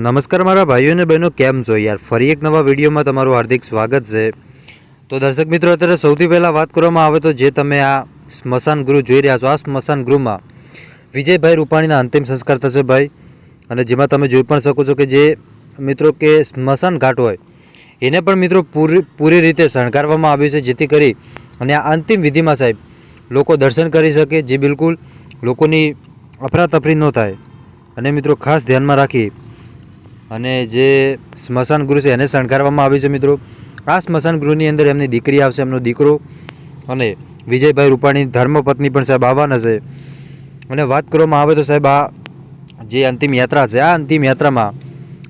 નમસ્કાર મારા ભાઈઓ અને બહેનો, કેમ છો યાર? ફરી એક નવા વિડીયોમાં તમારું હાર્દિક સ્વાગત છે. તો દર્શક મિત્રો, અત્યારે સૌથી પહેલાં વાત કરવામાં આવે તો જે તમે આ સ્મશાન ગૃહ જોઈ રહ્યા છો, આ સ્મશાન ગૃહમાં વિજયભાઈ રૂપાણીના અંતિમ સંસ્કાર થશે ભાઈ. અને જેમાં તમે જોઈ પણ શકો છો કે જે મિત્રો કે સ્મશાન ઘાટ હોય, એને પણ મિત્રો પૂરી પૂરી રીતે શણગારવામાં આવ્યું છે, જેથી કરી અને આ અંતિમ વિધિમાં સાહેબ, લોકો દર્શન કરી શકે, જે બિલકુલ લોકોની અફરાતફરી ન થાય. અને મિત્રો, ખાસ ધ્યાનમાં રાખી અને જે સ્મશાન ગૃહ છે એને શણગારવામાં આવ્યું છે મિત્રો. આ સ્મશાન ગૃહની અંદર એમની દીકરી આવશે, એમનો દીકરો. અને વિજયભાઈ રૂપાણી ધર્મપત્ની પણ સાહેબ આવવાના છે. અને વાત કરવામાં આવે તો સાહેબ આ જે અંતિમ યાત્રા છે, આ અંતિમ યાત્રામાં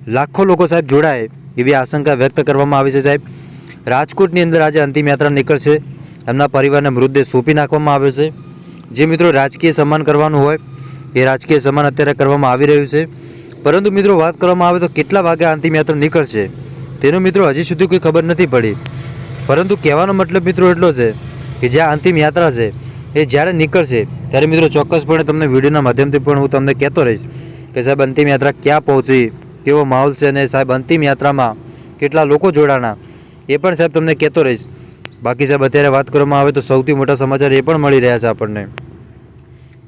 લાખો લોકો સાહેબ જોડાય એવી આશંકા વ્યક્ત કરવામાં આવી છે સાહેબ. રાજકોટની અંદર આજે અંતિમ યાત્રા નીકળશે. એમના પરિવારને મૃતદેહ સોંપી નાખવામાં આવ્યો છે. જે મિત્રો રાજકીય સન્માન કરવાનું હોય, એ રાજકીય સન્માન અત્યારે કરવામાં આવી રહ્યું છે. પરંતુ મિત્રો વાત કરવામાં આવે તો કેટલા વાગે આ અંતિમ યાત્રા નીકળશે? તેનો મિત્રો હજી સુધી કોઈ ખબર નથી પડી. પરંતુ કહેવાનો મતલબ મિત્રો એટલો છે કે જ્યાં અંતિમ યાત્રા છે, એ જ્યારે નીકળશે, ત્યારે મિત્રો ચોક્કસપણે તમને વિડીયોના માધ્યમથી પણ હું તમને કહેતો રહીશ કે સાહેબ અંતિમ યાત્રા ક્યાં પહોંચી, કેવો માહોલ છે અને સાહેબ અંતિમ યાત્રામાં કેટલા લોકો જોડાણા, એ પણ સાહેબ તમને કહેતો રહીશ. બાકી સાહેબ અત્યારે વાત કરવામાં આવે તો સૌથી મોટા સમાચાર એ પણ મળી રહ્યા છે આપણને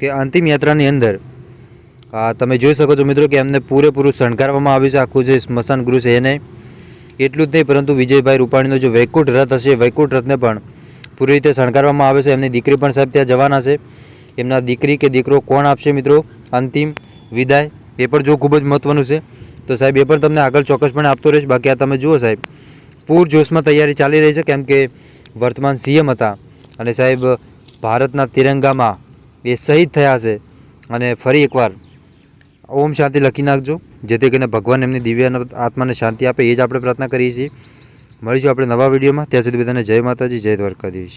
કે અંતિમ યાત્રાની અંદર તમે જોઈ શકો છો મિત્રો કે એમને પૂરેપૂરું શણગારવામાં આવ્યું છે. આખું જે સ્મશાન ગૃહ છે એને એટલું જ નહીં, પરંતુ વિજયભાઈ રૂપાણીનો જે વૈકુંઠ રથ હશે, વૈકુંઠ રથને પણ પૂરી રીતે શણગારવામાં આવે છે. એમની દીકરી પણ સાહેબ ત્યાં જવાના છે. એમના દીકરી કે દીકરો કોણ આપશે મિત્રો? અંતિમ વિદાય. એ પણ જો ખૂબ જ મહત્ત્વનું છે. તો સાહેબ, એ પણ તમને આગળ ચોક્કસપણે આપતો રહીશ. બાકી આ તમે જુઓ સાહેબ, પૂર જોશમાં તૈયારી ચાલી રહી છે, કેમ કે વર્તમાન સીએમ હતા. અને સાહેબ, ભારતના તિરંગામાં એ શહીદ થયા છે. અને ફરી એકવાર ઓમ શાંતિ લખી નાખજો, જેથી કરીને ભગવાન એમની દિવ્ય આત્માને શાંતિ આપે, એ જ આપણે પ્રાર્થના કરીએ છીએ. મળીશું આપણે નવા વિડીયોમાં. ત્યાં સુધી બધાને જય માતાજી, જય દ્વારકાધીશ.